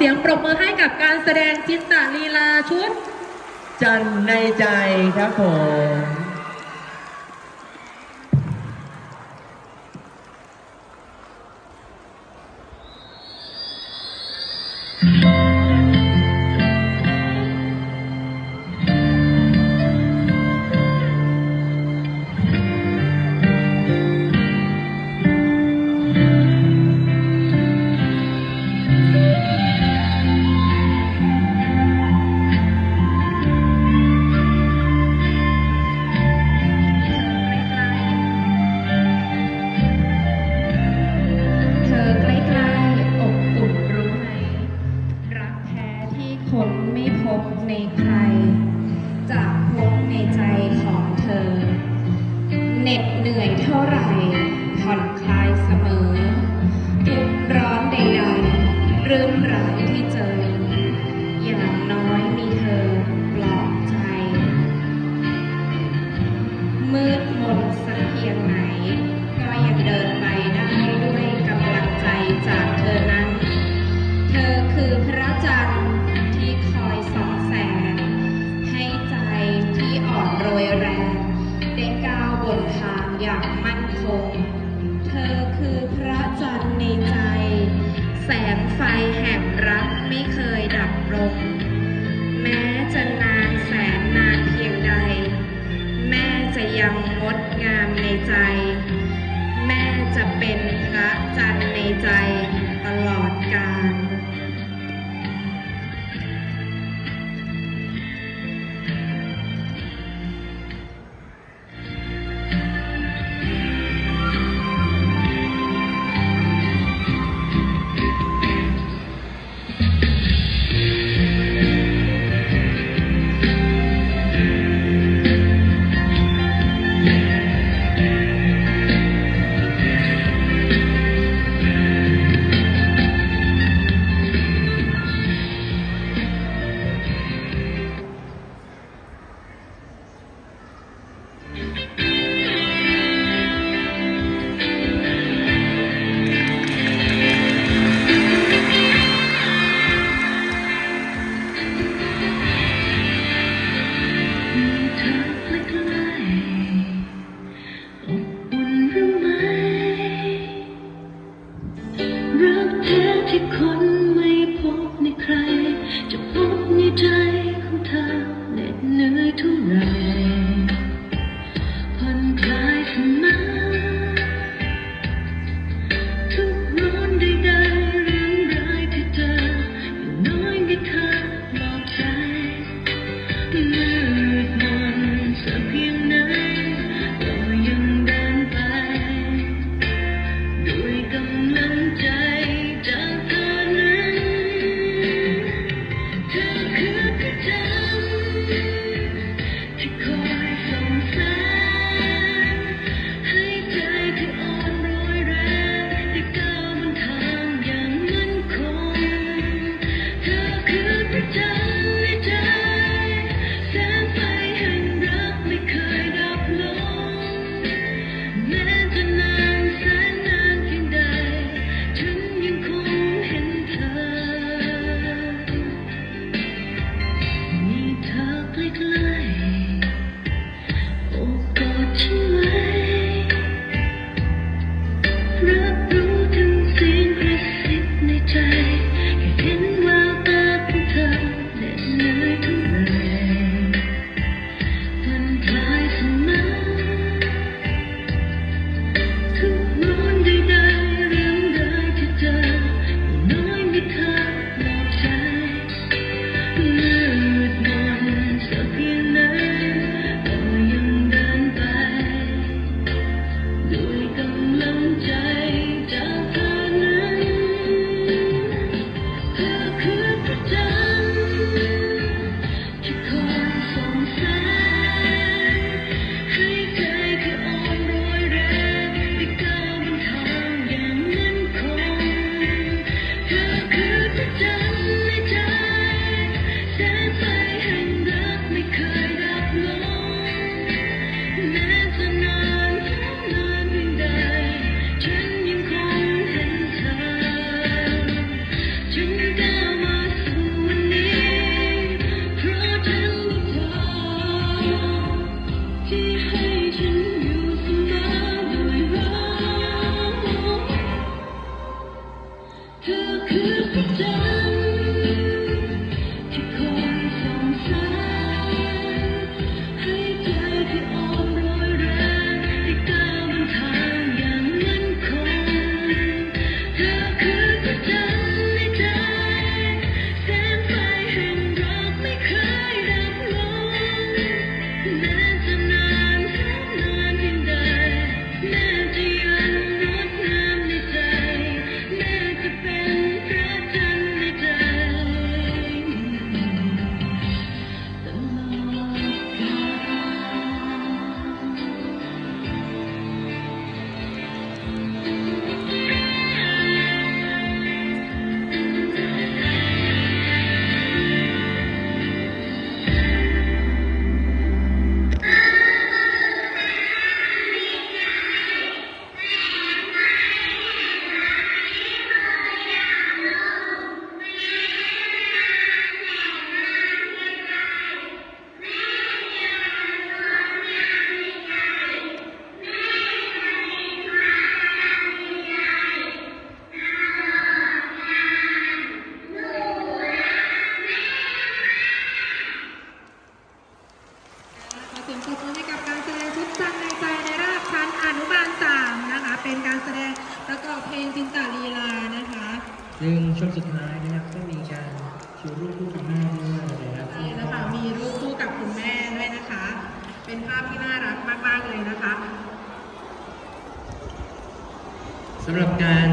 เสียงปรบมือให้กับการแสดงจินตลีลาชุด จันในใจครับผม เหน็ดเหนื่อยเท่าไหร่ผ่อนคลายเสมอเก ยังงดงามในใจ แม่จะเป็น เท่าไรผ่อนคลายสมอทุกร้อนใดๆเรื่องร้ายที่เธออย่น้อยมีเธอบอกใจ ธอคือพระเจ้า สุดท้ายนะครับก็มีการชูรูปคู่กับแม่ด้วยนะครับ นี่นะคะมีรูปคู่กับคุณแม่ด้วยนะคะ เป็นภาพที่น่ารักมากๆเลยนะคะสำหรับการ